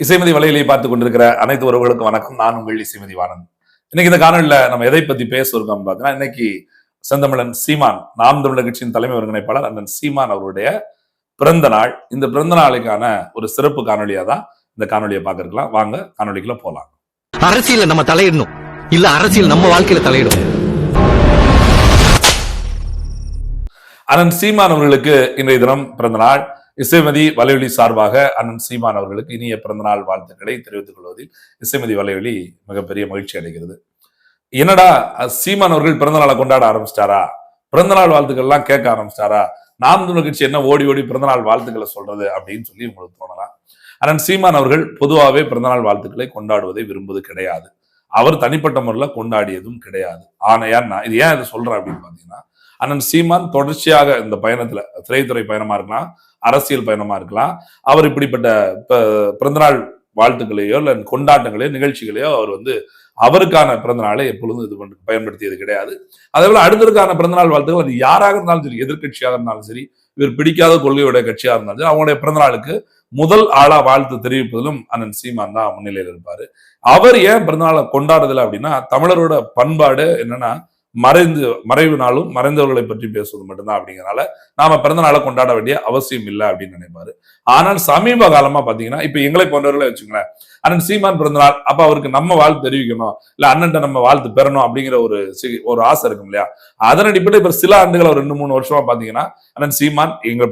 இசைமதி வலையிலே பார்த்து கொண்டிருக்கிற அனைத்து உறவுகளுக்கும் வணக்கம். நான் உங்கள் இசைமதி வானன் இன்னைக்கு இந்த காணொலியில நம்ம எதை பத்தி பேச இருக்கோம் பார்த்தீங்கன்னா இன்னைக்கு செந்தமிழன் சீமான் நாம் தமிழர் கட்சியின் தலைமை ஒருங்கிணைப்பாளர் அண்ணன் சீமான் அவருடைய பிறந்த நாள். இந்த பிறந்த நாளுக்கான ஒரு சிறப்பு காணொலியா தான் இந்த காணொலியை பார்க்கலாம் வாங்க காணொலிக்குள்ள போலாம் அரசியல்ல நம்ம தலையிடணும். இல்ல அரசியல் நம்ம வாழ்க்கையில தலையிடும். அண்ணன் சீமான் அவர்களுக்கு இன்றைய தினம் பிறந்த நாள். இசைமதி வலைவெளி சார்பாக அண்ணன் சீமான் அவர்களுக்கு இனிய பிறந்தநாள் வாழ்த்துக்களை தெரிவித்துக் கொள்வதில் இசைமதி வலையொலி மிகப்பெரிய மகிழ்ச்சி அடைகிறது. என்னடா சீமான் அவர்கள் பிறந்த நாளை கொண்டாட ஆரம்பிச்சிட்டாரா? பிறந்தநாள் வாழ்த்துக்கள்லாம் கேட்க ஆரம்பிச்சிட்டாரா? நாம் தமிழர் கட்சி என்ன ஓடி ஓடி பிறந்தநாள் வாழ்த்துக்களை சொல்றது அப்படின்னு சொல்லி உங்களுக்கு தோணலாம். அண்ணன் சீமான் அவர்கள் பொதுவாகவே பிறந்தநாள் வாழ்த்துக்களை கொண்டாடுவதை விரும்புவது கிடையாது. அவர் தனிப்பட்ட முறையில் கொண்டாடியதும் கிடையாது. ஆனையா நான் இது ஏன் இதை சொல்றேன் அப்படின்னு பாத்தீங்கன்னா அண்ணன் சீமான் தொடர்ச்சியாக இந்த பயணத்துல திரைத்துறை பயணமா இருக்கலாம் அரசியல் பயணமா இருக்கலாம். அவர் இப்படிப்பட்ட பிறந்தநாள் வாழ்த்துக்களையோ இல்ல கொண்டாட்டங்களையோ நிகழ்ச்சிகளையோ அவர் வந்து அவருக்கான பிறந்த நாளை எப்பொழுதும் இது பண்ண- பயன்படுத்தியது கிடையாது. அதே போல அடுத்ததுக்கான பிறந்தநாள் வாழ்த்துக்கள் அது யாராக இருந்தாலும் சரி எதிர்க்கட்சியாக இருந்தாலும் சரி இவர் பிடிக்காத கொள்கையுடைய கட்சியா இருந்தாலும் சரி அவங்களுடைய பிறந்தநாளுக்கு முதல் ஆளா வாழ்த்து தெரிவிப்பதிலும் அண்ணன் சீமான் தான் முன்னிலையில் இருப்பாரு. அவர் ஏன் பிறந்தநாளை கொண்டாடுதல அப்படின்னா தமிழரோட பண்பாடு என்னன்னா மறைந்து மறைவு நாளும் மறைந்தவர்களை பற்றி பேசுவது மட்டும்தான் அப்படிங்கறனால நாம பிறந்த நாளை கொண்டாட வேண்டிய அவசியம் இல்லை அப்படின்னு நினைப்பாரு. ஆனால் சமீப காலமா பாத்தீங்கன்னா இப்ப எங்களை போன்றவர்களை வச்சுங்களேன் அண்ணன் சீமான் பிறந்த நாள் அப்ப அவருக்கு நம்ம வாழ்த்து தெரிவிக்கணும் இல்ல அண்ணன்ட்ட நம்ம வாழ்த்து பெறணும் அப்படிங்கிற ஒரு ஒரு ஆசை இருக்கும் இல்லையா? அதன் அடிப்படையில் இப்ப சில ஆண்டுகள் ஒரு ரெண்டு மூணு வருஷமா பாத்தீங்கன்னா அண்ணன் சீமான் எங்க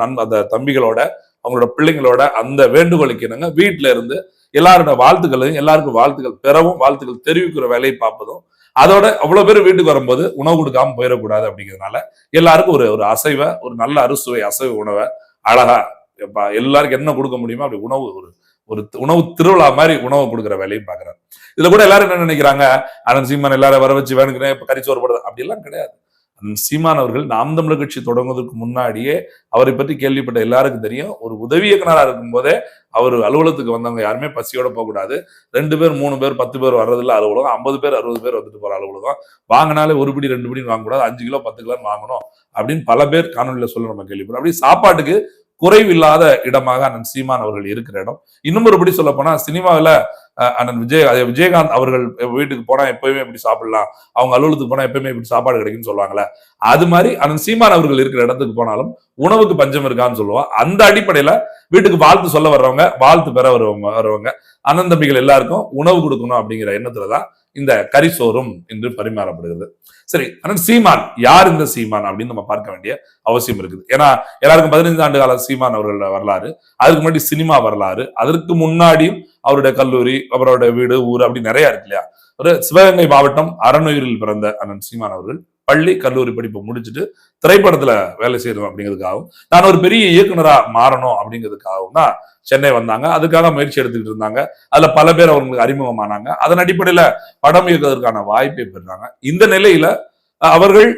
நன் அந்த தம்பிகளோட அவங்களோட பிள்ளைங்களோட அந்த வேண்டுகோளுக்கு என்னங்க வீட்டுல இருந்து எல்லாரோட வாழ்த்துக்களையும் எல்லாருக்கும் வாழ்த்துக்கள் பெறவும் வாழ்த்துக்கள் தெரிவிக்கிற வேலையை பார்ப்பதும் அதோட அவ்வளவு பேர் வீட்டுக்கு வரும்போது உணவு கொடுக்காம போயிடக்கூடாது அப்படிங்கிறதுனால எல்லாருக்கும் ஒரு ஒரு அசைவ ஒரு நல்ல அறுசுவை அசைவ உணவை அழகா எப்பா எல்லாருக்கும் என்ன கொடுக்க முடியுமோ அப்படி உணவு ஒரு ஒரு உணவு திருவிழா மாதிரி உணவு கொடுக்குற வேலையும் பாக்குறாரு இதுல கூட எல்லாரும் என்ன நினைக்கிறாங்க? அனந்த் சீமான் எல்லாரும் வர வச்சு வேணுங்கிறேன் இப்ப கறிச்சோறு போடுறது அப்படிலாம் கிடையாது. சீமான் அவர்கள் நாம் தமிழர் கட்சி தொடங்குவதற்கு முன்னாடியே அவரை பற்றி கேள்விப்பட்ட எல்லாருக்கும் தெரியும். ஒரு உதவி இயக்குனராக இருக்கும் போதே அவர் அலுவலகத்துக்கு வந்தவங்க யாருமே பசியோட போகக்கூடாது ரெண்டு பேர் மூணு பேர் பத்து பேர் வர்றதில்ல அலுவலகம். ஐம்பது பேர் அறுபது பேர் வந்துட்டு போகிற அலுவலகம். வாங்கினாலே ஒரு பிடி ரெண்டு பிடி வாங்கக்கூடாது அஞ்சு கிலோ பத்து கிலோ வாங்கணும் அப்படின்னு பல பேர் காணொலியில் சொல்ல நம்ம கேள்விப்படும் அப்படி சாப்பாட்டுக்கு குறைவில்லாத இடமாக அண்ணன் சீமான் அவர்கள் இருக்கிற இடம். இன்னும் ஒருபடி சொல்ல போனா சினிமாவில் அண்ணன் விஜய் விஜயகாந்த் அவர்கள் வீட்டுக்கு போனா எப்பயுமே இப்படி சாப்பிடலாம். அவங்க அலுவலகத்துக்கு போனா எப்பயுமே இப்படி சாப்பாடு கிடைக்கும்னு சொல்லுவாங்கல்ல. அது மாதிரி அண்ணன் சீமான் அவர்கள் இருக்கிற இடத்துக்கு போனாலும் உணவுக்கு பஞ்சம் இருக்கான்னு சொல்லுவோம் அந்த அடிப்படையில வீட்டுக்கு வாழ்த்து சொல்ல வர்றவங்க வாழ்த்து பெற வருவங்க வருவங்க. அண்ணன் தம்பிகள் எல்லாருக்கும் உணவு கொடுக்கணும் அப்படிங்கிற எண்ணத்துலதான் இந்த கரிசோறும் என்று பரிமாறப்படுகிறது. சரி ஆனால் சீமான் யார் இந்த சீமான் அப்படின்னு நம்ம பார்க்க வேண்டிய அவசியம் இருக்குது. ஏன்னா எல்லாருக்கும் பதினைந்து ஆண்டு கால சீமான் அவர்களோட வரலாறு அதுக்கு முன்னாடி சினிமா வரலாறு அதற்கு முன்னாடியும் அவருடைய கல்லூரி அவரோட வீடு ஊர் அப்படி நிறைய இருக்கு இல்லையா? ஒரு சிவகங்கை மாவட்டம் அறநுயிரில் பிறந்த அண்ணன் சீமான் அவர்கள் பள்ளி கல்லூரி படிப்பை முடிச்சுட்டு திரைப்படத்துல வேலை செய்யணும் அப்படிங்கிறதுக்காகவும் நான் ஒரு பெரிய இயக்குனரா மாறணும் அப்படிங்கிறதுக்காகவும் தான் சென்னை வந்தாங்க. அதுக்காக முயற்சி எடுத்துக்கிட்டு இருந்தாங்க. அதுல பல பேர் அவங்களுக்கு அறிமுகமானாங்க. அதன் அடிப்படையில படம் இயக்குவதற்கான வாய்ப்பை பெறாங்க இந்த நிலையில அவர்கள்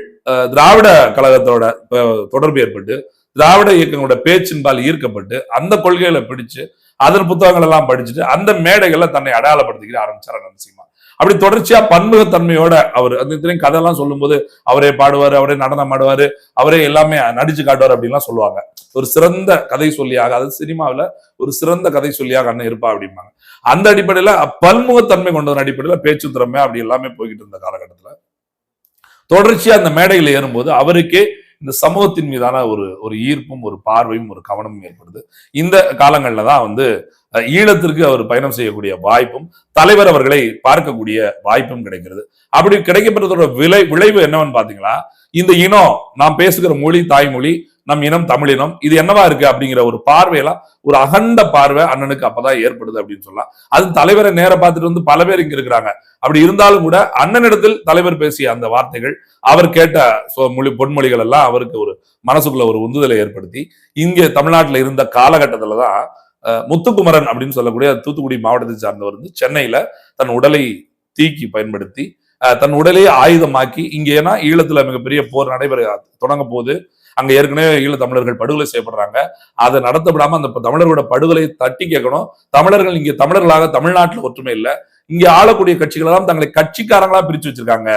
திராவிட கழகத்தோட தொடர்பு ஏற்பட்டு திராவிட இயக்கங்களோட பேச்சின்பால் ஈர்க்கப்பட்டு அந்த கொள்கைகளை பிடிச்சு அதன் புத்தகங்கள் எல்லாம் படிச்சுட்டு அந்த மேடைகள்ல தன்னை அடையாளப்படுத்திக்கிற ஆரம்பிச்சார் நரசிம்மா அப்படி தொடர்ச்சியா பன்முகத்தன்மையோட அவர் அந்த இத்தனையும் கதையெல்லாம் சொல்லும்போது அவரே பாடுவாரு அவரே நடனம் ஆடுவாரு அவரே எல்லாமே நடிச்சு காட்டுவார் அப்படின்லாம் சொல்லுவாங்க. ஒரு சிறந்த கதை சொல்லியாக அதாவது சினிமாவில் ஒரு சிறந்த கதை சொல்லியாக அண்ணன் இருப்பா அப்படிம்பாங்க. அந்த அடிப்படையில பன்முகத்தன்மை கொண்டதன் அடிப்படையில பேச்சு திறமை அப்படி எல்லாமே போய்கிட்டு இருந்த காலகட்டத்துல. தொடர்ச்சியா அந்த மேடையில் ஏறும்போது அவருக்கே இந்த சமூகத்தின் மீதான ஒரு ஒரு ஈர்ப்பும் ஒரு பார்வையும் ஒரு கவனமும் ஏற்படுது. இந்த காலங்களில் தான் வந்து ஈழத்திற்கு அவர் பயணம் செய்யக்கூடிய வாய்ப்பும் தலைவர் அவர்களை பார்க்கக்கூடிய வாய்ப்பும் கிடைக்கிறது. அப்படி கிடைக்கப்பட்டதோட விளை விளைவு என்னவென்னு பாத்தீங்களா இந்த இனம் நாம் பேசுகிற மொழி தாய்மொழி நம் இனம் தமிழினம் இது என்னவா இருக்கு அப்படிங்கிற ஒரு பார்வையெல்லாம் ஒரு அகண்ட பார்வை அண்ணனுக்கு அப்பதான் ஏற்படுது அப்படின்னு சொல்லலாம். அது தலைவரை நேர பார்த்துட்டு வந்து பல பேர் இங்க இருக்கிறாங்க. அப்படி இருந்தாலும் கூட அண்ணனிடத்தில் தலைவர் பேசிய அந்த வார்த்தைகள் அவர் கேட்ட மொழி பொன்மொழிகள் எல்லாம் அவருக்கு ஒரு மனசுக்குள்ள ஒரு உந்துதலை ஏற்படுத்தி இங்கே தமிழ்நாட்டில் இருந்த காலகட்டத்துல தான் முத்துக்குமரன் அப்படின்னு சொல்லக்கூடிய தூத்துக்குடி மாவட்டத்தை சார்ந்தவர் வந்து சென்னையில தன் உடலை தீக்கி பயன்படுத்தி தன் உடலையே ஆயுதமாக்கி இங்க ஏன்னா ஈழத்துல மிகப்பெரிய போர் நடைபெற தொடங்க போது அங்க ஏற்கனவே ஈழ தமிழர்கள் படுகொலை செய்யப்படுறாங்க. அதை நடத்தப்படாம அந்த தமிழர்களோட படுகொலை தட்டி கேட்கணும். தமிழர்கள் இங்க தமிழர்களாக தமிழ்நாட்டில் ஒற்றுமை இல்லை. இங்க ஆளக்கூடிய கட்சிகள் எல்லாம் தங்களை கட்சிக்காரங்களா பிரிச்சு வச்சிருக்காங்க.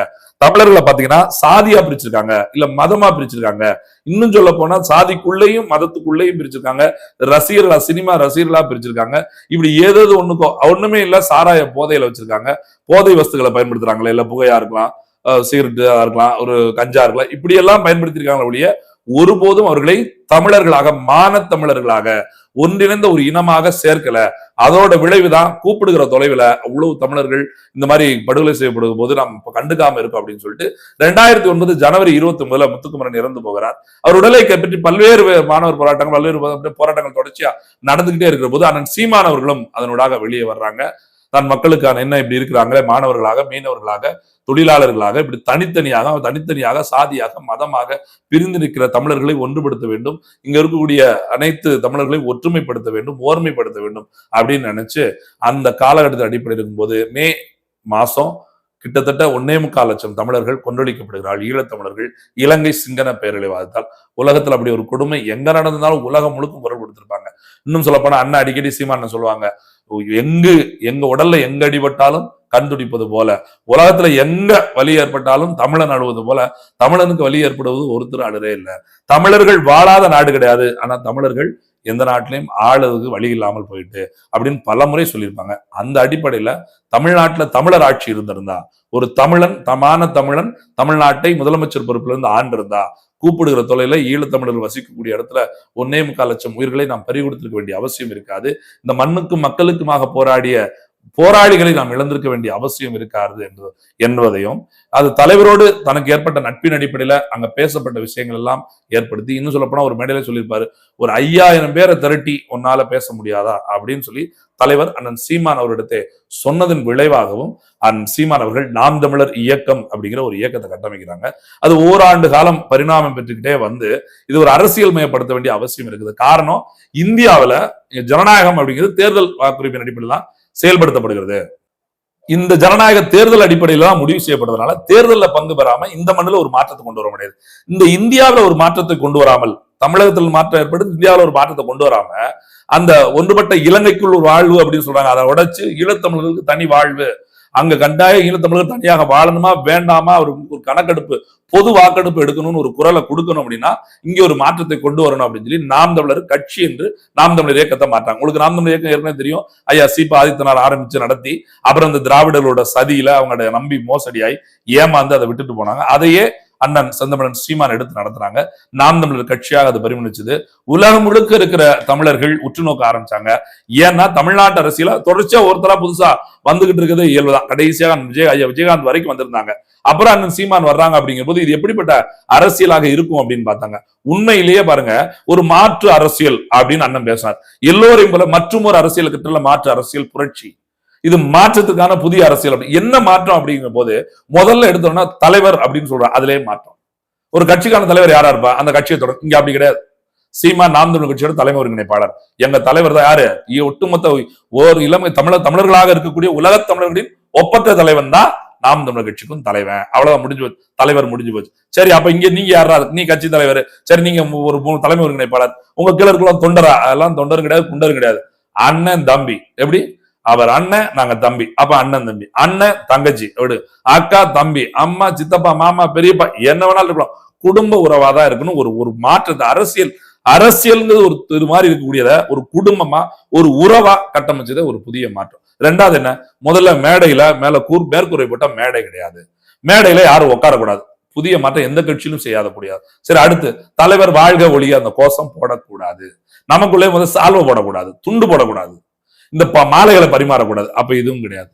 தமிழர்களை பாத்தீங்கன்னா சாதியா பிரிச்சிருக்காங்க. இல்ல மதமா பிரிச்சிருக்காங்க. இன்னும் சொல்ல போனா சாதிக்குள்ளேயும் மதத்துக்குள்ளேயும் பிரிச்சிருக்காங்க. ரசிகர்களா சினிமா ரசிகர்களா பிரிச்சிருக்காங்க. இப்படி ஏதாவது ஒண்ணுக்கோ ஒண்ணுமே இல்ல சாராய போதையில வச்சிருக்காங்க. போதை வஸ்துகளை பயன்படுத்துறாங்களே இல்ல புகையா இருக்கலாம் சிகரெட்டா இருக்கலாம் ஒரு கஞ்சா இருக்கலாம். இப்படி எல்லாம் பயன்படுத்திருக்காங்களே ஒழிய ஒருபோதும் அவர்களை தமிழர்களாக மான தமிழர்களாக ஒன்றிணைந்த ஒரு இனமாக சேர்க்கல. அதோட விளைவுதான் கூப்பிடுகிற தொலைவுல அவ்வளவு தமிழர்கள் இந்த மாதிரி படுகொலை செய்யப்படும் போது நாம் கண்டுக்காம இருக்கோம் அப்படின்னு சொல்லிட்டு ரெண்டாயிரத்தி ஒன்பது ஜனவரி இருபத்தி ஒன்பதுல முத்துக்குமரன் இறந்து போகிறார். அவர் உடலை கைப்பற்றி பல்வேறு மாணவர் போராட்டங்கள் பல்வேறு போராட்டங்கள் தொடர்ச்சியா நடந்துகிட்டே இருக்கிற போது அண்ணன் சீமானவர்களும் அதனூடாக வெளியே வர்றாங்க. தான் மக்களுக்கான என்ன இப்படி இருக்கிறாங்களே மாணவர்களாக மீனவர்களாக தொழிலாளர்களாக இப்படி தனித்தனியாக தனித்தனியாக சாதியாக மதமாக பிரிந்து நிற்கிற தமிழர்களை ஒன்றுபடுத்த வேண்டும். இங்க இருக்கக்கூடிய அனைத்து தமிழர்களையும் ஒற்றுமைப்படுத்த வேண்டும் ஓர்மைப்படுத்த வேண்டும் அப்படின்னு நினைச்சு அந்த காலகட்டத்தில் அடிப்படையில் இருக்கும்போது மே மாசம் கிட்டத்தட்ட ஒன்னே முக்கால் லட்சம் தமிழர்கள் கொன்றொழிக்கப்படுகிறார்கள். ஈழத்தமிழர்கள் இலங்கை சிங்கன பேரழிவாதத்தால். உலகத்துல அப்படி ஒரு கொடுமை எங்க நடந்தாலும் உலகம் முழுக்க குரல் கொடுத்திருப்பாங்க. இன்னும் சொல்லப்போனா அண்ணன் அடிக்கடி சீமான் சொல்லுவாங்க எங்கு எங்க உடல்ல எங்க அடிபட்டாலும் கண் துடிப்பது போல உலகத்துல எங்க வலி ஏற்பட்டாலும் தமிழன் அழுவது போல தமிழனுக்கு வலி ஏற்படுவது ஒருத்தர் அழுதே இல்லை. தமிழர்கள் வாழாத நாடு கிடையாது. ஆனா தமிழர்கள் எந்த நாட்டிலையும் ஆளுறதுக்கு வழி இல்லாமல் போயிட்டு அப்படின்னு பல முறை சொல்லியிருப்பாங்க. அந்த அடிப்படையில தமிழ்நாட்டுல தமிழர் ஆட்சி இருந்திருந்தா ஒரு தமிழன் தமான தமிழன் தமிழ்நாட்டை முதலமைச்சர் பொறுப்புல இருந்து ஆண்டு இருந்தா கூப்பிடுகிற தொலைல ஈழத்தமிழர்கள் வசிக்கக்கூடிய இடத்துல ஒன்னே முக்கால் லட்சம் உயிர்களை நாம் பறி கொடுத்திருக்க வேண்டிய அவசியம் இருக்காது. இந்த மண்ணுக்கும் மக்களுக்குமாக போராடிய போராளிகளை நாம் இழந்திருக்க வேண்டிய அவசியம் இருக்காது என்று என்பதையும் அது தலைவரோடு தனக்கு ஏற்பட்ட நட்பின் அடிப்படையில அங்க பேசப்பட்ட விஷயங்கள் எல்லாம் ஏற்படுத்தி இன்னும் சொல்லப்போனா ஒரு மேடையில சொல்லியிருப்பாரு ஒரு ஐயாயிரம் பேரை திரட்டி உன்னால பேச முடியாதா? அப்படின்னு சொல்லி தலைவர் அண்ணன் சீமான் அவரிடத்தை சொன்னதன் விளைவாகவும் அண்ணன் சீமான் அவர்கள் நாம் தமிழர் இயக்கம் அப்படிங்கிற ஒரு இயக்கத்தை கட்டமைக்கிறாங்க. அது ஓராண்டு காலம் பரிணாமம் பெற்றுக்கிட்டே வந்து இது ஒரு அரசியல் மயப்படுத்த வேண்டிய அவசியம் இருக்குது. காரணம் இந்தியாவுல ஜனநாயகம் அப்படிங்கிறது தேர்தல் வாக்குறுதியின் அடிப்படையில் தான் செயல்படுத்தப்படுகிறது. இந்த ஜனநாயக தேர்தல் அடிப்படையில் தான் முடிவு செய்யப்படுறதுனால தேர்தலில் பங்கு பெறாம இந்த மண்ணில் ஒரு மாற்றத்தை கொண்டு வர முடியாது. இந்த இந்தியாவில் ஒரு மாற்றத்தை கொண்டு வராமல் தமிழகத்தில் மாற்றம் ஏற்படுது இந்தியாவில் ஒரு மாற்றத்தை கொண்டு வராம அந்த ஒன்றுபட்ட இலங்கைக்குள் ஒரு வாழ்வு அப்படின்னு சொல்றாங்க. அதை உடைச்சு ஈழத்தமிழர்களுக்கு தனி வாழ்வு அங்க கண்டாய ஈழத்தமிழர் தனியாக வாழணுமா வேண்டாமா? ஒரு ஒரு கணக்கெடுப்பு பொது வாக்கெடுப்பு எடுக்கணும்னு ஒரு குரலை கொடுக்கணும் அப்படின்னா இங்க ஒரு மாற்றத்தை கொண்டு வரணும் அப்படின்னு சொல்லி நாம் தமிழர் கட்சி என்று நாம் தமிழர் இயக்கத்தை மாட்டாங்க உங்களுக்கு நாம் தமிழர் இயக்கம் ஏற்கனவே தெரியும். ஐயா சிபா ஆதித்தனார் ஆரம்பிச்சு நடத்தி அப்புறம் இந்த திராவிடர்களோட சதியில அவங்களோட நம்பி மோசடியாய் ஏமாந்து அதை விட்டுட்டு போனாங்க. அதையே அண்ணன் செந்தமிழன் சீமான் எடுத்து நடத்துறாங்க. நாம் தமிழர் கட்சியாக அது பரிமணிச்சது உலகம் முழுக்க இருக்கிற தமிழர்கள் உற்று நோக்க ஆரம்பிச்சாங்க. ஏன்னா தமிழ்நாட்டு அரசியல தொடர்ச்சியா ஒருத்தரா புதுசா வந்துகிட்டு இருக்கிறது இயல்புதான். கடைசியாக விஜய் ஐயா விஜயகாந்த் வரைக்கும் வந்திருந்தாங்க. அப்புறம் அண்ணன் சீமான் வர்றாங்க அப்படிங்கிற போது இது எப்படிப்பட்ட அரசியலாக இருக்கும் அப்படின்னு பார்த்தாங்க. உண்மையிலேயே பாருங்க ஒரு மாற்று அரசியல் அப்படின்னு அண்ணன் பேசினார் எல்லோரையும் போல மற்றும் ஒரு அரசியல் கிட்ட மாற்று அரசியல் புரட்சி. இது மாற்றத்துக்கான புதிய அரசியல் அப்படி. என்ன மாற்றம் அப்படிங்கிற போது முதல்ல எடுத்தோம்னா தலைவர் அப்படின்னு சொல்றாங்க. அதுலயே மாற்றம். ஒரு கட்சிக்கான தலைவர் யாரா இருப்பா? அந்த கட்சியை தொடர் இங்க அப்படி கிடையாது. சீமா நாம் தமிழ் கட்சியோட தலைமை ஒருங்கிணைப்பாளர். எங்க தலைவர் தான் யாரு? ஒட்டுமொத்த ஓர் இளமை தமிழர் தமிழர்களாக இருக்கக்கூடிய உலக தமிழர்களின் ஒப்பற்ற தலைவன் தான் நாம் தமிழர் கட்சிக்கும் தலைவன். அவ்வளவுதான் முடிஞ்சு போச்சு. தலைவர் முடிஞ்சு போச்சு. சரி அப்ப இங்க நீங்க யாரா? நீ கட்சி தலைவர். சரி நீங்க ஒரு மூணு தலைமை ஒருங்கிணைப்பாளர். உங்க கீழ இருக்கலாம் தொண்டரா? அதெல்லாம் தொண்டரும் கிடையாது குண்டரும் கிடையாது. அண்ணன் தம்பி. எப்படி? அவர் அண்ணன் நாங்க தம்பி. அப்ப அண்ணன் தம்பி. அண்ணன் தங்கச்சி. விடு அக்கா தம்பி. அம்மா சித்தப்பா மாமா பெரியப்பா என்ன வேணாலும் இருக்கலாம். குடும்ப உறவாதான் இருக்கணும். ஒரு ஒரு மாற்றத்தை அரசியல் அரசியல்ங்கிறது ஒரு இது மாதிரி இருக்கக்கூடியத ஒரு குடும்பமா ஒரு உறவா கட்டமைச்சத ஒரு புதிய மாற்றம். ரெண்டாவது என்ன? முதல்ல மேடையில மேல கூர் மேற்கூரை போட்டா மேடை கிடையாது. மேடையில யாரும் உட்காரக்கூடாது. புதிய மாற்றம் எந்த கட்சியிலும் செய்யாத கூடாது சரி அடுத்து. தலைவர் வாழ்க ஒழிய அந்த கோஷம் போடக்கூடாது. நமக்குள்ளே வந்து சால்வை போடக்கூடாது. துண்டு போடக்கூடாது. இந்த ப- மாலைகளை பரிமாறக்கூடாது. அப்ப இதுவும் கிடையாது.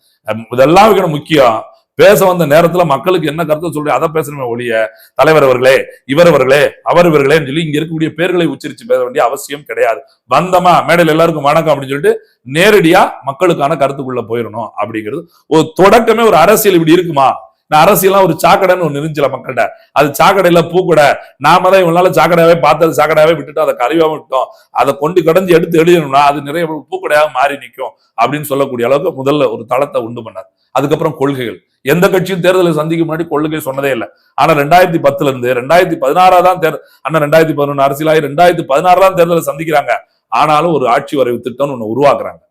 இதெல்லாம் வைக்கணும் முக்கியம். பேச வந்த நேரத்துல மக்களுக்கு என்ன கருத்தை சொல்லி அதை பேசணுமே ஒழிய தலைவர் அவர்களே இவர் அவர்களே அவர் இவர்களேன்னு சொல்லி இங்க இருக்கக்கூடிய பேர்களை உச்சரிச்சு பேச வேண்டிய அவசியம் கிடையாது. வந்தமா மேடையில் எல்லாருக்கும் வணக்கம் அப்படின்னு சொல்லிட்டு நேரடியா மக்களுக்கான கருத்துக்குள்ள போயிடணும் அப்படிங்கிறது. ஒரு தொடக்கமே ஒரு அரசியல் இப்படி இருக்குமா? நான் அரசியல்லாம் ஒரு சாக்கடைன்னு ஒன்று இருந்துச்சுல மக்கள்கிட்ட. அது சாக்கடையில பூக்கடை நாம தான் இவனால சாக்கடையாவே பார்த்தது சாக்கடையாவே விட்டுட்டு அதை கழிவாம விட்டோம். அதை கொண்டு கடைஞ்சு எடுத்து எழுதணும்னா அது நிறைய பூக்கடையாக மாறி நிற்கும் அப்படின்னு சொல்லக்கூடிய அளவுக்கு முதல்ல ஒரு தளத்தை உண்டு பண்ணார். அதுக்கப்புறம் கொள்கைகள். எந்த கட்சியும் தேர்தலை சந்திக்க முன்னாடி கொள்கை சொன்னதே இல்லை. ஆனா ரெண்டாயிரத்தி பத்துல இருந்து ரெண்டாயிரத்தி பதினாறா தான் தேர் அண்ணா ரெண்டாயிரத்தி பதினொன்னு அரசியலாகி ரெண்டாயிரத்தி பதினாறு தான் தேர்தலை சந்திக்கிறாங்க. ஆனாலும் ஒரு ஆட்சி வரைவு திட்டம்னு ஒண்ணு உருவாக்குறாங்க.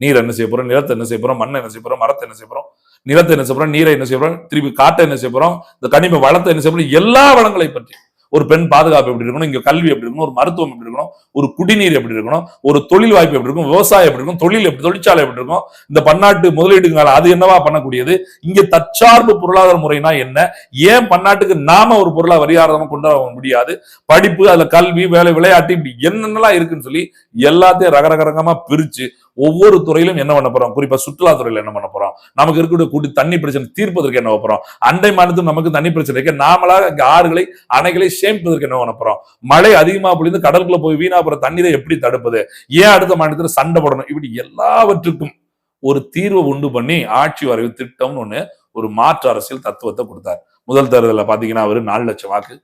நீர் என்ன செய்ய போறோம் நிலத்தை என்ன செய்ய போறோம் மண்ணை என்ன செய்ய போறோம் மரத்தை என்ன செய்ய போறோம் நிலத்தை என்ன செய்ய நீரை என்ன செய்ய திருப்பி காட்டை என்ன செய்ய இந்த கனிம வளத்தை என்ன செய்யறோம் எல்லா வளங்களை பற்றி. ஒரு பெண் பாதுகாப்பு எப்படி இருக்கணும் இங்க கல்வி எப்படி இருக்கணும் ஒரு மருத்துவம் எப்படி இருக்கணும் ஒரு குடிநீர் எப்படி இருக்கணும் ஒரு தொழில் வாய்ப்பு எப்படி இருக்கும் விவசாயம் எப்படி இருக்கும் தொழில் எப்படி தொழிற்சாலை எப்படி இருக்கும் இந்த பன்னாட்டு முதலீடுங்கால அது என்னவா பண்ணக்கூடியது இங்க தற்சார்பு பொருளாதார முறைனா என்ன ஏன் பன்னாட்டுக்கு நாம ஒரு பொருளா வரியாரதமா கொண்டு வர முடியாது படிப்பு அதுல கல்வி வேலை விளையாட்டு இப்படி என்னென்னலாம் இருக்குன்னு சொல்லி எல்லாத்தையும் ரகரகரகமா பிரிச்சு ஒவ்வொரு துறையிலும் என்ன பண்ண போறோம்? குறிப்பா சுற்றுலா துறையில என்ன பண்ண போறோம்? நமக்கு இருக்கக்கூடிய கூடி தண்ணி பிரச்சனை தீர்ப்பதற்கு என்ன பண்ண போறோம்? அண்டை மாநிலத்தில் நமக்கு தண்ணி பிரச்சனை இருக்கு. நாமளாக இங்க ஆறுகளை அணைகளை சேமிப்பதற்கு என்ன பண்ண போறோம்? மழை அதிகமா பொழிந்து கடலுக்குள்ள போய் வீணா போற தண்ணீரை எப்படி தடுப்பது? ஏன் அடுத்த மாநிலத்துல சண்டை போடணும்? இப்படி எல்லாவற்றுக்கும் ஒரு தீர்வை உண்டு பண்ணி ஆட்சி வரைவு திட்டம்னு ஒண்ணு ஒரு மாற்று அரசியல் தத்துவத்தை கொடுத்தார். முதல் தேர்தலில் பாத்தீங்கன்னா அவர் நாலு லட்சம் வாக்கு.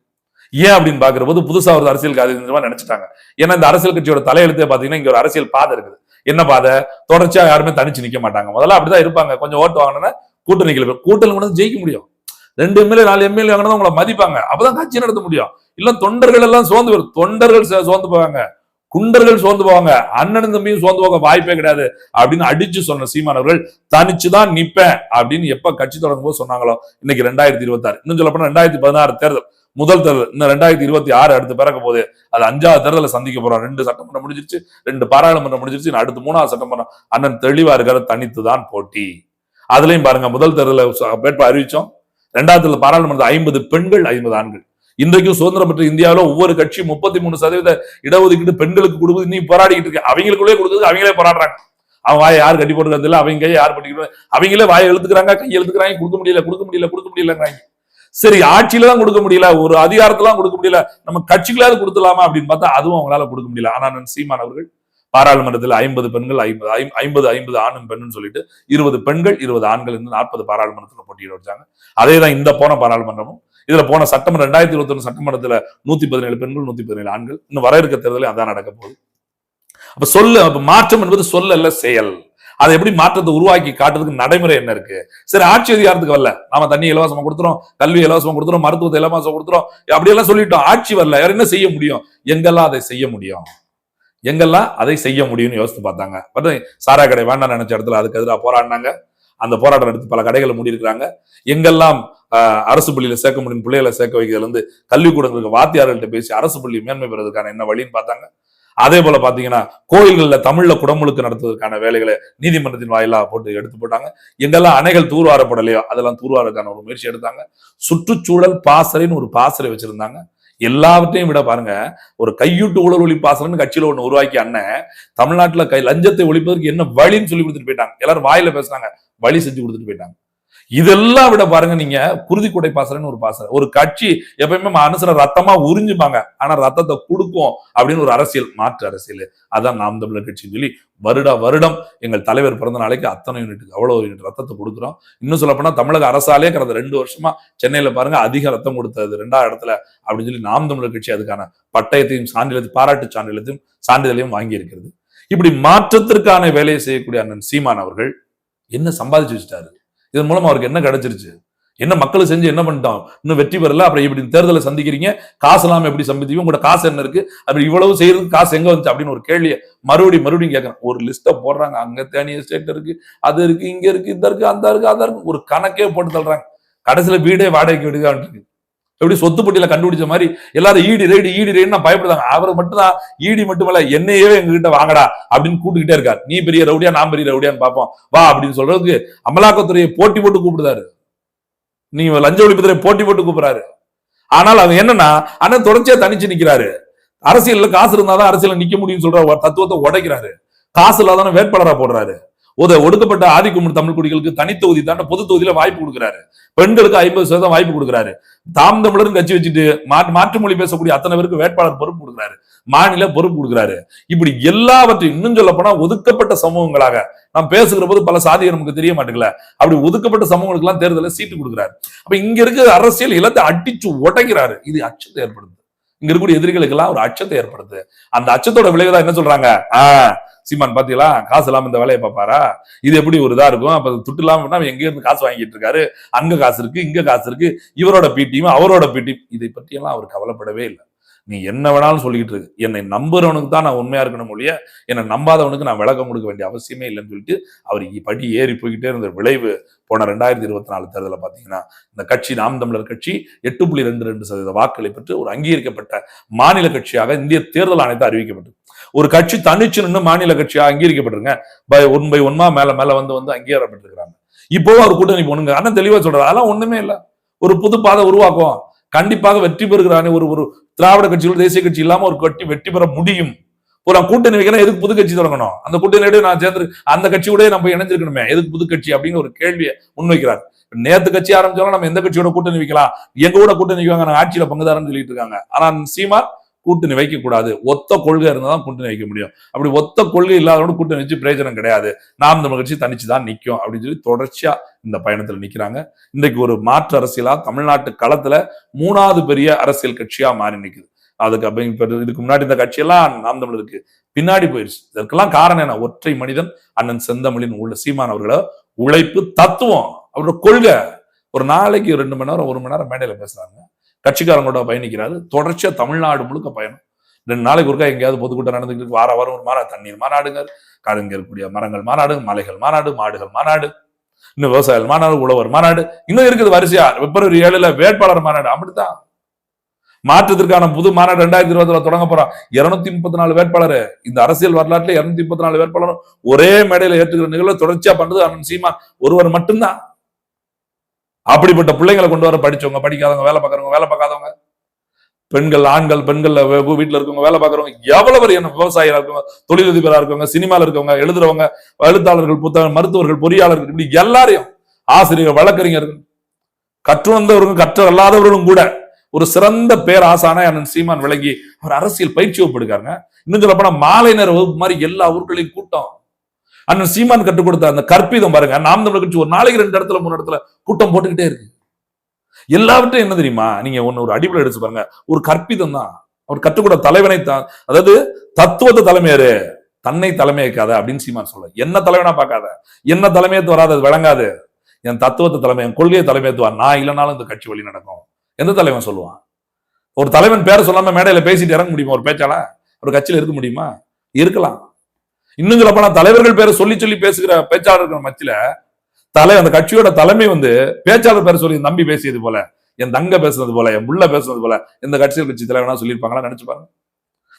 ஏன் அப்படின்னு பாக்குற போது புதுசா ஒரு அரசியல் காரியமா நினைச்சிட்டாங்க. ஏன்னா இந்த அரசியல் கட்சியோட தலையெழுத்தே பாத்தீங்கன்னா இங்க ஒரு அரசியல் பாதை இருக்குது. என்ன பாதை? தொடர்ச்சியா யாருமே தனிச்சு நிக்க மாட்டாங்க. முதல்ல அப்படிதான் இருப்பாங்க. கொஞ்சம் ஓட்டு வாங்கினா கூட்டணி கிளம்பி கூட்டணி கொண்டு ஜெயிக்க முடியும். ரெண்டு எம்எல்ஏ நாலு எம்எல்ஏ வாங்கினா உங்களை மதிப்பாங்க. அப்பதான் கட்சி நடத்த முடியும். இல்ல தொண்டர்கள் எல்லாம் சோர்ந்து வரும் தொண்டர்கள் சோர்ந்து போவாங்க. குண்டர்கள் சோர்ந்து போவாங்க. அண்ணன் தம்பியும் சோர்ந்து போக வாய்ப்பே கிடையாது அப்படின்னு அடிச்சு சொன்ன சீமானவர்கள் தனிச்சுதான் நிப்பேன் அப்படின்னு எப்ப கட்சி தொடங்கும் போது சொன்னாங்களோ இன்னைக்கு ரெண்டாயிரத்தி இருபத்தாறு. இன்னும் சொல்லப்போனா ரெண்டாயிரத்தி பதினாறு தேர்தல். முதல் தேர்தல் இன்னும் ரெண்டாயிரத்தி இருபத்தி ஆறு அடுத்து பிறக்க போகுது. அது அஞ்சாவது தேர்தலை சந்திக்க போறோம். ரெண்டு சட்டமன்றம் முடிஞ்சிருச்சு ரெண்டு பாராளுமன்றம் முடிஞ்சிருச்சு அடுத்து மூணாவது சட்டமன்றம். அண்ணன் தெளிவா இருக்கிற தனித்து தான் போட்டி. அதுலயும் பாருங்க முதல் தேர்தலில் வேட்பு அறிவிச்சோம். ரெண்டாவது தேர்தல் பாராளுமன்றத்தில் ஐம்பது பெண்கள் ஐம்பது ஆண்கள். இன்றைக்கும் சுதந்திரம் பெற்ற இந்தியாவில் ஒவ்வொரு கட்சியும் முப்பத்தி மூணு சதவீத இடஒதுக்கீடு பெண்களுக்கு கொடுக்குது. நீ போராடிக்கிட்டு இருக்க. அவங்களுக்குள்ளே கொடுக்குது அவங்களே போராடுறாங்க. அவன் வாயை யார் கட்டி போட்டுக்கிறது இல்ல அவங்க கையை யார் பண்ணிக்கிறது அவங்களே வாயை எழுத்துக்கிறாங்க கை எழுத்துக்கிறாங்க கொடுக்க முடியல கொடுக்க முடியல கொடுக்க முடியலங்கிறாங்க. சரி ஆட்சியில தான் கொடுக்க முடியல ஒரு அதிகாரத்தெல்லாம் கொடுக்க முடியல நம்ம கட்சிகளாவது கொடுத்துலாமா அப்படின்னு பார்த்தா அதுவும் அவங்களால கொடுக்க முடியல. ஆனா நான் சீமான் அவர்கள் பாராளுமன்றத்தில் ஐம்பது பெண்கள் ஐம்பது ஐம்பது ஐம்பது ஆணும் பெண்ணுன்னு சொல்லிட்டு இருபது பெண்கள் இருபது ஆண்கள் இருந்து நாற்பது பாராளுமன்றத்தில் போட்டியிட வச்சாங்க. அதே தான் இந்த போன பாராளுமன்றமும். இதுல போன சட்டமன்ற ரெண்டாயிரத்தி இருபத்தி ஒன்று சட்டமன்றத்துல நூத்தி பதினேழு பெண்கள் நூத்தி பதினேழு ஆண்கள். இன்னும் வர இருக்க தேர்தலில் அதான் நடக்க போகுது. அப்ப சொல்லு அப்ப மாற்றம் என்பது சொல்ல அல்ல செயல். அதை எப்படி மாற்றத்தை உருவாக்கி காட்டுறதுக்கு நடைமுறை என்ன இருக்கு? சரி ஆட்சி அதிகாரத்துக்கு வரல. நாம தண்ணி இலவசமா கொடுத்துரும் கல்வி இலவசமா கொடுத்துரும் மருத்துவத்தை இலவசமா கொடுத்துரும் அப்படியெல்லாம் சொல்லிட்டோம். ஆட்சி வரல. வேற என்ன செய்ய முடியும்? எங்கெல்லாம் அதை செய்ய முடியும்? எங்கெல்லாம் அதை செய்ய முடியும்னு யோசித்து பார்த்தாங்க. பட் சாரா கடை வேண்டாம் நினைச்ச இடத்துல அதுக்கு எதிராக போராடினாங்க. அந்த போராட்டம் எடுத்து பல கடைகளை மூடியிருக்கிறாங்க. எங்கெல்லாம் அரசு பள்ளியில சேர்க்க முடியும் பிள்ளைகளை சேர்க்க வைக்கிறதுல இருந்து கல்விக்கூடங்களுக்கு வாத்தியார்கள்ட்ட பேசி அரசு பள்ளி மேன்மை பெறதுக்கான என்ன வழின்னு பார்த்தாங்க. அதே போல பாத்தீங்கன்னா கோயில்கள்ல தமிழ்ல குடமுழுக்கு நடத்துவதற்கான வேலைகளை நீதிமன்றத்தின் வாயிலாக போட்டு எடுத்து போட்டாங்க. எங்கெல்லாம் அணைகள் தூர்வாரப்படலையோ அதெல்லாம் தூர்வாரதுக்கான ஒரு முயற்சி எடுத்தாங்க. சுற்றுச்சூழல் பாசறைன்னு ஒரு பாசறை வச்சிருந்தாங்க. எல்லாவற்றையும் விட பாருங்க ஒரு கையூட்டு ஊழல் ஒளி பாசனம்னு கட்சியில ஒண்ணு உருவாக்கி அண்ணன் தமிழ்நாட்டுல கை லஞ்சத்தை ஒழிப்பதற்கு என்ன வழின்னு சொல்லி கொடுத்துட்டு போயிட்டாங்க. எல்லாரும் வாயில பேசுறாங்க வழி செஞ்சு கொடுத்துட்டு போயிட்டாங்க. இதெல்லாம் விட பாருங்க நீங்க குருதிக்குடை பாசறைன்னு ஒரு பாசறை. ஒரு கட்சி எப்பயுமே மனுஷன ரத்தமா உறிஞ்சுப்பாங்க. ஆனா ரத்தத்தை கொடுக்கும் அப்படின்னு ஒரு அரசியல் மாற்று அரசியல். அதான் நாம் தமிழர் கட்சின்னு சொல்லி வருட வருடம் எங்கள் தலைவர் பிறந்த நாளைக்கு அத்தனை யூனிட்டுக்கு அவ்வளவு யூனிட் ரத்தத்தை கொடுக்குறோம். இன்னும் சொல்லப்போனா தமிழக அரசாலே கடந்த ரெண்டு வருஷமா சென்னையில பாருங்க அதிக ரத்தம் கொடுத்தது. ரெண்டாவது இடத்துல அப்படின்னு சொல்லி நாம் தமிழர் கட்சி அதுக்கான பட்டயத்தையும் சான்றிதழ் பாராட்டு சான்றிதழையும் சான்றிதழையும் வாங்கி இருக்கிறது இப்படி மாற்றத்திற்கான வேலையை செய்யக்கூடிய அண்ணன் சீமான் அவர்கள் என்ன சம்பாதிச்சு வச்சுட்டாரு? இதன் மூலம் அவருக்கு என்ன கிடைச்சிருச்சு? என்ன மக்கள் செஞ்சு என்ன பண்ணிட்டோம் இன்னும் வெற்றி பெறல. அப்புறம் இப்படி தேர்தலை சந்திக்கிறீங்க. காசு இல்லாமல் எப்படி சந்திப்பீங்க? உங்களோட காசு என்ன இருக்கு? அப்படி இவ்வளவு செய்யறதுக்கு காசு எங்க வந்துச்சு? அப்படின்னு ஒரு கேள்வியை மறுபடியும் மறுபடியும் கேட்கறேன் ஒரு லிஸ்ட்டை போடுறாங்க. அங்க தேனிய ஸ்டேட் இருக்கு. அது இருக்கு இங்க இருக்கு இந்த இருக்கு அந்த இருக்கு அந்த இருக்கு. ஒரு கணக்கே போட்டு தள்ளுறாங்க. கடைசியில வீடே வாடகைக்கு விடுதான் இருக்கு. எப்படி சொத்து பட்டியல கண்டுபிடிச்ச மாதிரி எல்லாரும் ஈடி ரைடு ஈடி ரைடுன்னு பயப்படுறாங்க. அவர் மட்டும் தான் ஈடி மட்டுமல்ல என்னையே எங்ககிட்ட வாங்கடா அப்படின்னு கூட்டுக்கிட்டே இருக்கார். நீ பெரிய ரவுடியா நான் பெரிய ரவுடியான்னு பார்ப்போம். வா அப்படின்னு சொல்றதுக்கு அமலாக்கத்துறையை போட்டி போட்டு கூப்பிடுறாரு. நீ லஞ்ச ஒழிப்புத்துறை போட்டி போட்டு கூப்பிடுறாரு. ஆனால் அவங்க என்னன்னா அண்ணன் தொடர்ச்சியா தனிச்சு நிக்கிறாரு. அரசியல்ல காசு இருந்தாதான் அரசியல் நிக்க முடியும்னு சொல்ற ஒரு தத்துவத்தை உடைக்கிறாரு. காசு இல்லாதான வேட்பாளரா போடுறாரு. ஒடுக்கப்பட்ட ஒடுக்கப்பட்ட ஆதிக்கும்பு தமிழ் குடிகளுக்கு தனி தொகுதி தாண்ட பொது தொகுதியில வாய்ப்பு கொடுக்குறாரு. பெண்களுக்கு ஐம்பது சதவீதம் வாய்ப்பு கொடுக்குறாரு. தாம் தமிழரும் கட்சி வச்சுட்டு மாற்று மொழி பேசக்கூடிய அத்தனை பேருக்கு வேட்பாளர் பொறுப்பு கொடுக்குறாரு. மாநில பொறுப்பு கொடுக்குறாரு. இப்படி எல்லாவற்றையும் இன்னும் சொல்ல போனா ஒதுக்கப்பட்ட சமூகங்களாக நாம் பேசுகிற போது பல சாதிகள் நமக்கு தெரிய மாட்டேங்கல. அப்படி ஒதுக்கப்பட்ட சமூகங்களுக்கு எல்லாம் தேர்தலில் சீட்டு கொடுக்குறாரு. அப்ப இங்க இருக்கிற அரசியல் இலத்தை அடிச்சு உடைக்கிறாரு. இது அச்சத்தை ஏற்படுது இங்க இருக்கக்கூடிய எதிரிகளுக்கு எல்லாம் ஒரு அச்சத்தை ஏற்படுது அந்த அச்சத்தோட விளைவுதான் என்ன சொல்றாங்க? ஆஹ் சீமான் பாத்தீங்களா? காசு இல்லாம இந்த வேலையை பார்ப்பாரா? இது எப்படி ஒரு இதா இருக்கும்? அப்ப துட்டு இல்லாம எங்க இருந்து காசு வாங்கிட்டு இருக்காரு. அங்க காசு இருக்கு இங்க காசு இருக்கு. இவரோட பீட்டியும் அவரோட பீட்டியும் இதை பற்றியெல்லாம் அவர் கவலைப்படவே இல்லை. நீ என்ன வேணாலும் சொல்லிக்கிட்டு இருக்கு என்னை நம்புறவனுக்கு தான் நான் உண்மையா இருக்கணும் ஒழிய என்னை நம்பாதவனுக்கு நான் விளக்கம் கொடுக்க வேண்டிய அவசியமே இல்லைன்னு சொல்லிட்டு அவர் படி ஏறி போய்கிட்டே இருந்த விளைவு போன ரெண்டாயிரத்தி இருபத்தி நாலு தேர்தலில் பார்த்தீங்கன்னா இந்த கட்சி நாம் தமிழர் கட்சி எட்டு புள்ளி ரெண்டு ரெண்டு சதவீத வாக்குகளை பெற்று ஒரு அங்கீகரிக்கப்பட்ட மாநில கட்சியாக இந்திய தேர்தல் ஆணையத்தை அறிவிக்கப்பட்டது. ஒரு கட்சி தனிச்சு நின்று மாநில கட்சியா அங்கீகரிக்கப்பட்டிருங்க. பை ஒன் பை ஒன்மா மேல மேல வந்து வந்து அங்கீகாரப்பட்டிருக்கிறாங்க இப்போவும் அவர் கூட்டணி போனுங்க ஆனா தெளிவா சொல்றாரு. அதெல்லாம் ஒண்ணுமே இல்ல. ஒரு புது பாதை உருவாக்கும். கண்டிப்பாக வெற்றி பெறுகிறானே ஒரு ஒரு திராவிட கட்சிகள் தேசிய கட்சி இல்லாம ஒரு கட்சி வெற்றி பெற முடியும். ஒரு நான் கூட்டணி வைக்கிறேன் எதுக்கு புது கட்சி தொடங்கணும்? அந்த கூட்டணியோட நான் சேர்ந்து அந்த கட்சியோட நம்ம இணைஞ்சிருக்கணுமே. எதுக்கு புது கட்சி அப்படின்னு ஒரு கேள்வியை முன்வைக்கிறார். நேத்து கட்சி ஆரம்பிச்சாலும் நம்ம எந்த கட்சியோட கூட்டணி வைக்கலாம்? எங்க கூட கூட்டணி வைக்காங்க நாங்க ஆட்சியில பங்குதாரன்னு சொல்லிட்டு இருக்காங்க. ஆனா சீமா கூட்டணி வைக்கக்கூடாது. ஒத்த கொள்கை இருந்தால் தான் கூட்டணி வைக்க முடியும். அப்படி ஒத்த கொள்கை இல்லாதவங்க கூட்டணி வச்சு பிரயோஜனம் கிடையாது. நாம் தமிழ் கட்சி தனிச்சு தான் நிற்கும் அப்படின்னு சொல்லி தொடர்ச்சியா இந்த பயணத்தில் நிற்கிறாங்க இன்றைக்கு ஒரு மாற்று அரசியலா தமிழ்நாட்டு களத்துல மூணாவது பெரிய அரசியல் கட்சியா மாறி நிற்குது அதுக்கு அப்ப இப்ப இதுக்கு முன்னாடி இந்த கட்சியெல்லாம் நாம் தமிழருக்கு பின்னாடி போயிருச்சு. இதற்கெல்லாம் காரணம் என்ன? ஒற்றை மனிதன் அண்ணன் செந்தமிழின் உள்ள சீமான் அவர்கள உழைப்பு தத்துவம். அவரோட கொள்கை. ஒரு நாளைக்கு ரெண்டு மணி நேரம் ஒரு மணி நேரம் மேடையில பேசுறாங்க. கட்சிக்காரங்களோட பயணிக்கிறாரு. தொடர்ச்சியா தமிழ்நாடு முழுக்க பயணம். ரெண்டு நாளைக்கு ஒருக்கா எங்கேயாவது பொதுக்கூட்டம் நடந்துட்டு வார வாரம் ஒரு மாநாடு தண்ணீர் மாநாடுங்க. காடுங்க இருக்கக்கூடிய மரங்கள் மாநாடு மலைகள் மாநாடு மாடுகள் மாநாடு இன்னும் விவசாயிகள் மாநாடு உழவர் மாநாடு. இன்னும் இருக்குது வரிசையா. பிப்ரவரி ஏழுல வேட்பாளர் மாநாடு. அப்படித்தான். மாற்றத்திற்கான புது மாநாடு ரெண்டாயிரத்தி இருபதுல தொடங்க போறோம் இருநூத்தி முப்பத்தி நாலு வேட்பாளர். இந்த அரசியல் வரலாற்றுல இருநூத்தி முப்பத்தி நாலு வேட்பாளரும் ஒரே மேடையில ஏற்றுக்கிற நிகழ்வு தொடர்ச்சியா பண்றது அண்ணன் சீமா ஒருவர் மட்டும்தான். அப்படிப்பட்ட பிள்ளைங்களை கொண்டு வர படிச்சவங்க படிக்காதவங்க வேலை பார்க்குறவங்க வேலை பார்க்காதவங்க பெண்கள் ஆண்கள் பெண்கள் வீட்டில் இருக்கவங்க வேலை பார்க்குறவங்க எவ்வளவு பெரிய விவசாயிகளா இருக்கவங்க தொழிலதிபராக இருக்கவங்க சினிமால இருக்கவங்க எழுதுறவங்க எழுத்தாளர்கள் புத்தக மருத்துவர்கள் பொறியாளர்கள் இப்படி எல்லாரையும் ஆசிரியர் வழக்கறிஞர்கள் கற்றுணர்ந்தவர்களும் கற்ற அல்லாதவர்களும் கூட ஒரு சிறந்த பேர் ஆசான அண்ணன் சீமான் விளங்கி அவர் அரசியல் பயிற்சி ஒப்படுக்காருங்க இன்னும் சொல்ல போனா மாலை நேர வகுப்பு மாதிரி எல்லா ஊர்களையும் கூட்டம். அண்ணன் சீமான் கற்றுக் கொடுத்த அந்த கற்பிதம் பாருங்க. நாம் தமிழ் கட்சி ஒரு நாளைக்கு ரெண்டு இடத்துல மூணு இடத்துல கூட்டம் போட்டுக்கிட்டே இருக்கு. எல்லாவற்றையும் என்ன தெரியுமா? நீங்க ஒன்னு ஒரு அடிப்படை எடுத்து பாருங்க. ஒரு கற்பிதம் தான். அவர் கற்றுக்கொடுத்த தலைவனை தான். அதாவது தத்துவத்தை தலைமையாரு தன்னை தலைமையாக்காத அப்படின்னு சீமான் சொல்ல என்ன தலைவனா பார்க்காத. என்ன தலைமையத்து வராது அது விளங்காது. என் தத்துவத்தை தலைமை என் கொள்கையை தலைமையத்துவா நான் இல்லைனாலும் இந்த கட்சி வழி நடக்கும். எந்த தலைவன் சொல்லுவான்? ஒரு தலைவன் பேரை சொல்லாம மேடையில பேசிட்டு இறங்க முடியுமா? ஒரு பேச்சால ஒரு கட்சியில இருக்க முடியுமா? இருக்கலாம். இன்னும் சொல்ல போனா தலைவர்கள் பேரை சொல்லி சொல்லி பேசுகிற பேச்சாளர்கள் மத்தியில தலை அந்த கட்சியோட தலைமை வந்து பேச்சாளர் பேரை சொல்லி நம்பி பேசியது போல என் தங்க பேசுனது போல என் புள்ள பேசுனது போல இந்த கட்சியில் கட்சி தலைவனா சொல்லியிருப்பாங்களா நினைச்சு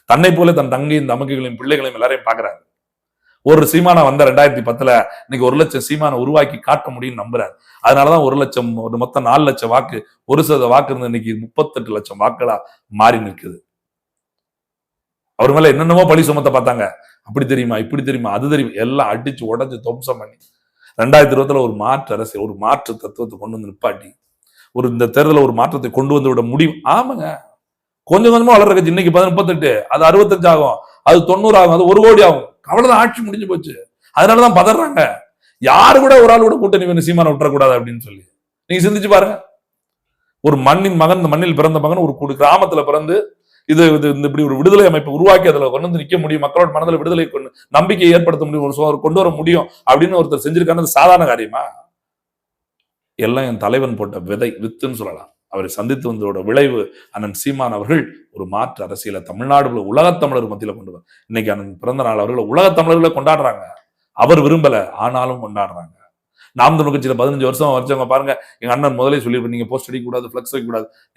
தன்னை போல தன் தங்கையும் தமக்கைகளையும் பிள்ளைகளையும் எல்லாரையும் பாக்குறாரு ஒரு சீமானம் வந்த ரெண்டாயிரத்தி பத்துல இன்னைக்கு ஒரு லட்சம் சீமானை உருவாக்கி காட்ட முடியும்னு நம்புறாரு. அதனாலதான் ஒரு லட்சம் ஒரு மொத்தம் நாலு லட்சம் வாக்கு ஒரு சத வாக்கு இருந்த இன்னைக்கு முப்பத்தெட்டு லட்சம் வாக்களா மாறி நிற்குது. அவர் மேல என்னென்னமோ பழி சுமத்த பார்த்தாங்க. அப்படி தெரியுமா? இப்படி தெரியுமா? அது தெரியுமா? எல்லாம் அடிச்சு உடஞ்சு துவம்சம் பண்ணி. ரெண்டாயிரத்தி இருபத்துல ஒரு மாற்று அரசியல் ஒரு மாற்று தத்துவத்தை கொண்டு வந்து நிப்பாட்டி. ஒரு இந்த தேர்தலில் ஒரு மாற்றத்தை கொண்டு வந்து விட முடியும். ஆமாங்க. கொஞ்சம் கொஞ்சமா வளர்ற கட்சி இன்னைக்கு பதினு- முப்பத்தெட்டு. அது அறுபத்தஞ்சு ஆகும். அது தொண்ணூறு ஆகும். அது ஒரு கோடி ஆகும். அவ்வளவுதான் ஆட்சி முடிஞ்சு போச்சு. அதனாலதான் பதறாங்க. யாரு கூட ஒரு ஆள் கூட கூட்டணி வேணும் சீமான விட்டுறக்கூடாது அப்படின்னு சொல்லி. நீங்க சிந்திச்சு பாருங்க. ஒரு மண்ணின் மகன் இந்த மண்ணில் பிறந்த மகன் ஒரு கிராமத்துல பிறந்து இது இது இந்த இப்படி ஒரு விடுதலை அமைப்பு உருவாக்கி அதுல கொண்டு வந்து நிக்க முடியும் மக்களோட மனதில் விடுதலை கொண்டு நம்பிக்கையை ஏற்படுத்த முடியும் ஒரு கொண்டு வர முடியும் அப்படின்னு ஒருத்தர் செஞ்சிருக்காரு சாதாரண காரியமா? எல்லாம் என் தலைவன் போட்ட விதை வித்துன்னு சொல்லலாம். அவரை சந்தித்து வந்ததோட விளைவு அண்ணன் சீமான் அவர்கள் ஒரு மாற்று அரசியலை தமிழ்நாடு உலகத் தமிழர் மத்தியில கொண்டு வர இன்னைக்கு அண்ணன் பிறந்த நாள் அவர்களை உலகத் தமிழர்களை கொண்டாடுறாங்க. அவர் விரும்பல ஆனாலும் கொண்டாடுறாங்க. நாம் தமிழ் கட்சியில் பதினஞ்சு வருஷம் வச்சவங்க பாருங்க. எங்க அண்ணன் முதலே சொல்லியிருப்பேன் நீங்க போஸ்ட் அடிக்கக்கூடாது ஃபிளக்ஸ்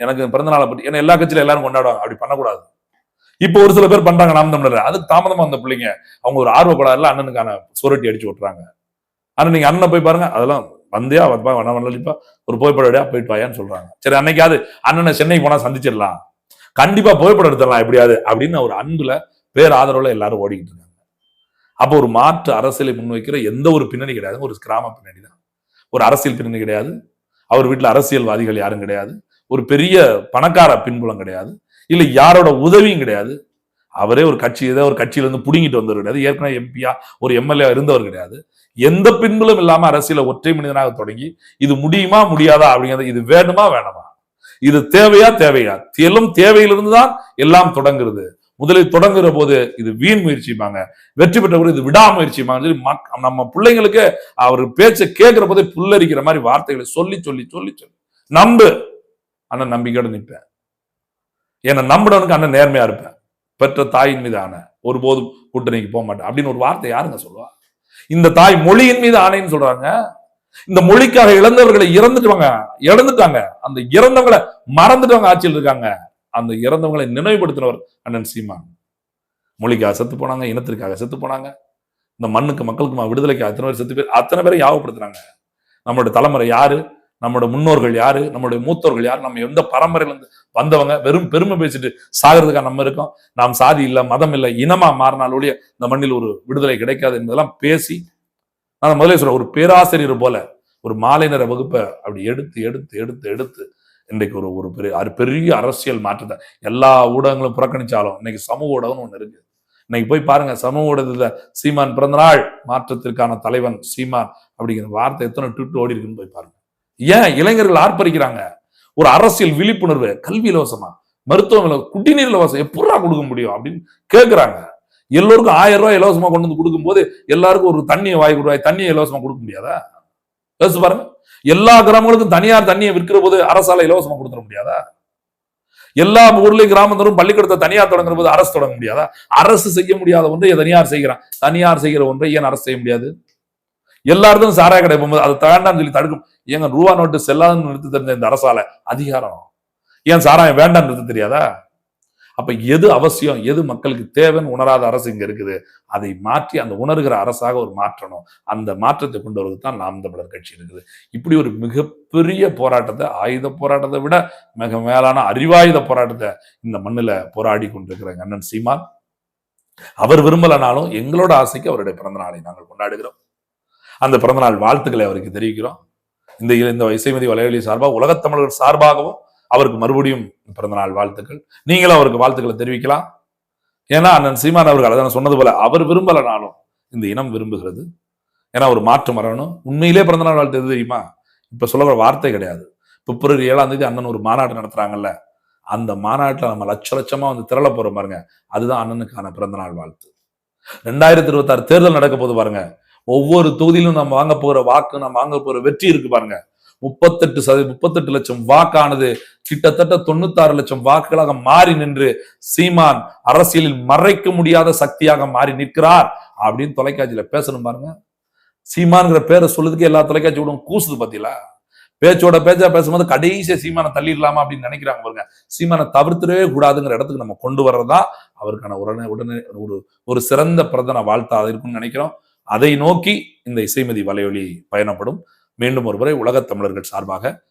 எனக்கு பிறந்த நாளை பற்றி ஏன்னா எல்லா கட்சியில எல்லாரும் கொண்டாடுவாங்க. அப்படி பண்ணக்கூடாது. இப்போ ஒரு சில பேர் பண்றாங்க நாம் தமிழர். அதுக்கு தாமதமா அந்த பிள்ளைங்க அவங்க ஒரு ஆர்வப்படாதுல அண்ணனுக்கான சுரட்டி அடிச்சு விட்டுறாங்க. ஆனா நீங்க அண்ணனை போய் பாருங்க அதெல்லாம் வந்தியா வப்பா வண்ண வண்ணலிப்பா ஒரு புகைப்படம் எடையா போயிட்டு வாயான்னு சொல்றாங்க. சரி அன்னைக்காவது அண்ணனை சென்னைக்கு போனா சந்திச்சிடலாம். கண்டிப்பா புகைப்படம் எடுத்துடலாம் எப்படியாவது அப்படின்னு ஒரு அன்புல பேர் ஆதரவுல எல்லாரும் ஓடிக்கிட்டு இருக்காங்க. அப்போ ஒரு மாற்று அரசியலை முன்வைக்கிற எந்த ஒரு பின்னணி கிடையாது. ஒரு கிராம பின்னணி தான். ஒரு அரசியல் பின்னணி கிடையாது. அவர் வீட்டுல அரசியல்வாதிகள் யாரும் கிடையாது. ஒரு பெரிய பணக்கார பின்புலம் கிடையாது. இல்ல யாரோட உதவியும் கிடையாது. அவரே ஒரு கட்சி ஏதோ ஒரு கட்சியில இருந்து புடுங்கிட்டு வந்தவர் கிடையாது. ஏற்கனவே எம்பியா ஒரு எம்எல்ஏ இருந்தவர் கிடையாது. எந்த பின்புலம் இல்லாம அரசியல ஒற்றை மனிதனாக தொடங்கி இது முடியுமா முடியாதா அப்படிங்கிறது இது வேணுமா வேணாமா? இது தேவையா தேவையா? எல்லாம் தேவையிலிருந்து தான் எல்லாம் தொடங்குறது. முதலில் தொடங்குற போது இது வீண் முயற்சிப்பாங்க வெற்றி பெற்ற போது இது விடாமுயற்சிப்பாங்க சொல்லி நம்ம பிள்ளைங்களுக்கு அவர் பேச்சை கேட்கிற போதே புல்லரிக்கிற மாதிரி வார்த்தைகளை சொல்லி சொல்லி சொல்லி சொல்லி. நம்பு. அண்ணன் நம்பிக்கையோட நிற்பேன். என்னை நம்பினவனுக்கு அண்ணன் நேர்மையா இருப்பேன். பெற்ற தாயின் மீது ஆணை ஒருபோதும் கூட்டணிக்கு போக மாட்டேன். அப்படின்னு ஒரு வார்த்தை யாருங்க சொல்லுவா? இந்த தாய் மொழியின் மீது ஆணைன்னு சொல்றாங்க. இந்த மொழிக்காக இழந்தவர்களை இறந்துட்டுவாங்க இறந்துட்டாங்க அந்த இறந்தவங்களை மறந்துட்டவங்க ஆட்சியில் இருக்காங்க. அந்த இறந்தவங்களை நினைவுபடுத்தினவர் அண்ணன் சீமான். மொழிக்காக செத்து போனாங்க இனத்திற்காக செத்து போனாங்க. இந்த மண்ணுக்கு மக்களுக்கு விடுதலைக்கு அத்தனை பேர் செத்து பேர் அத்தனை பேரை யாவப்படுத்துறாங்க? நம்மளோட தலைமுறை யாரு? நம்மளோட முன்னோர்கள் யாரு? நம்மளுடைய மூத்தோர்கள் யாரு? நம்ம எந்த பரம்பரையிலேருந்து வந்தவங்க? வெறும் பெருமை பேசிட்டு சாகிறதுக்காக நம்ம இருக்கோம். நாம் சாதி இல்லை மதம் இல்லை இனமா மாறினால் ஒழிய இந்த மண்ணில் ஒரு விடுதலை கிடைக்காது என்பதெல்லாம் பேசி நான் முதலே சொல்றேன் ஒரு பேராசிரியர் போல ஒரு மாலை நேர வகுப்பை அப்படி எடுத்து எடுத்து எடுத்து எடுத்து இன்றைக்கு ஒரு ஒரு பெரிய பெரிய அரசியல் மாற்றத்தை. எல்லா ஊடகங்களும் புறக்கணிச்சாலும் இன்னைக்கு சமூக ஊடகம்னு ஒன்று இருக்கு. இன்னைக்கு போய் பாருங்க சமூக ஊடகத்துல சீமான் பிறந்தநாள் மாற்றத்திற்கான தலைவன் சீமான் அப்படிங்கிற வார்த்தை எத்தனை ட்விட் ஓடி இருக்குன்னு போய் பாருங்க. ஏன் இளைஞர்கள் ஆர்ப்பரிக்கிறாங்க? ஒரு அரசியல் விழிப்புணர்வு கல்வி இலவசமா? மருத்துவம் இலவசம் குடிநீர் இலவசம் எப்படா கொடுக்க முடியும் அப்படின்னு கேட்குறாங்க எல்லோருக்கும் ஆயிரம் ரூபாய் இலவசமா கொண்டு வந்து கொடுக்கும்போது எல்லாருக்கும் ஒரு தண்ணியை வாங்கி கொடுவாய் தண்ணியை இலவசமா கொடுக்க முடியாதா? யோசிச்சு பாருங்க. எல்லா கிராமங்களுக்கும் தனியார் தண்ணியை விற்கிற போது அரசால இலவசமா கொடுத்துட முடியாதா? எல்லா ஊர்லயும் கிராமத்தரும் பள்ளிக்கூடத்தை தனியார் தொடங்குற போது அரசு தொடங்க முடியாதா? அரசு செய்ய முடியாத ஒன்றை தனியார் செய்கிறான். தனியார் செய்கிற ஒன்றை ஏன் அரசு செய்ய முடியாது? எல்லாருக்கும் சாராய கடை போகும்போது அதை வேண்டாம்னு சொல்லி தடுக்கும். ஏங்க ரூபா நோட்டு செல்லாதுன்னு நிறுத்த தெரிஞ்ச இந்த அரசால அதிகாரம். ஏன் சாராயம் வேண்டாம்னு நிறுத்த தெரியாதா? அப்ப எது அவசியம் எது மக்களுக்கு தேவைன்னு உணராத அரசு இங்க இருக்குது. அதை மாற்றி அந்த உணர்கிற அரசாக ஒரு மாற்றணும். அந்த மாற்றத்தை கொண்டு வருவது தான் நாம் தமிழர் கட்சி இருக்குது. இப்படி ஒரு மிகப்பெரிய போராட்டத்தை ஆயுத போராட்டத்தை விட மிக மேலான அறிவாயுத போராட்டத்தை இந்த மண்ணுல போராடி கொண்டிருக்கிற அண்ணன் சீமான். அவர் விரும்பலனாலும் எங்களோட ஆசைக்கு அவருடைய பிறந்த நாளை நாங்கள் கொண்டாடுகிறோம். அந்த பிறந்தநாள் வாழ்த்துக்களை அவருக்கு தெரிவிக்கிறோம். இந்த இந்த இசைமதி வலைவலி சார்பாக உலகத் தமிழர் சார்பாகவும் அவருக்கு மறுபடியும் பிறந்தநாள் வாழ்த்துக்கள். நீங்களும் அவருக்கு வாழ்த்துக்களை தெரிவிக்கலாம். ஏன்னா அண்ணன் சீமான் அவர்கள் அதான் சொன்னது போல அவர் விரும்பலனாலும் இந்த இனம் விரும்புகிறது. ஏன்னா ஒரு மாற்றம் வரணும். உண்மையிலே பிறந்தநாள் வாழ்த்து எது தெரியுமா? இப்ப சொல்ல வார்த்தை கிடையாது. பிப்ரவரி ஏழாம் தேதி அண்ணன் ஒரு மாநாடு நடத்துறாங்கல்ல அந்த மாநாட்டில் நம்ம லட்ச லட்சமா வந்து திரள போறோம் பாருங்க. அதுதான் அண்ணனுக்கான பிறந்தநாள் வாழ்த்து. ரெண்டாயிரத்தி இருபத்தாறு தேர்தல் நடக்க போது பாருங்க. ஒவ்வொரு தொகுதியிலும் நம்ம வாங்க போற வாக்கு நம்ம வாங்க போகிற வெற்றி இருக்கு பாருங்க. முப்பத்தெட்டு சதவீ முப்பத்தெட்டு லட்சம் வாக்கானது. கிட்டத்தட்ட தொண்ணூத்தாறு லட்சம் வாக்குகளாக மாறி நின்று சீமான் அரசியலில் மறைக்க முடியாத சக்தியாக மாறி நிற்கிறார் அப்படின்னு தொலைக்காட்சியில பேசணும் பாருங்க. சீமான்ங்கிற பேரை சொல்லுதுக்கு எல்லா தொலைக்காட்சி கூட கூசுது பாத்தீங்களா? பேச்சோட பேச்சா பேசும்போது கடைசியா சீமானை தள்ளிடலாமா அப்படின்னு நினைக்கிறாங்க பாருங்க. சீமானை தவிர்த்துடவே கூடாதுங்கிற இடத்துக்கு நம்ம கொண்டு வர்றதா அவருக்கான உடனே உடனே ஒரு ஒரு சிறந்த பிரதன வாழ்த்தா இருக்கும்னு நினைக்கிறோம். அதை நோக்கி இந்த இசைமதி வலையொலி பயணப்படும். மீண்டும் ஒருமுறை உலகத் தமிழர்கள் சார்பாக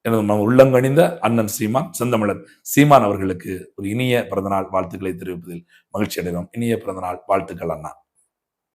எனது நம் உள்ளங்கணிந்த அண்ணன் சீமான் செந்தமிழன் சீமான் அவர்களுக்கு ஒரு இனிய பிறந்தநாள் வாழ்த்துக்களை தெரிவிப்பதில் மகிழ்ச்சி அடைகிறோம். இனிய பிறந்தநாள் வாழ்த்துக்கள் அண்ணா.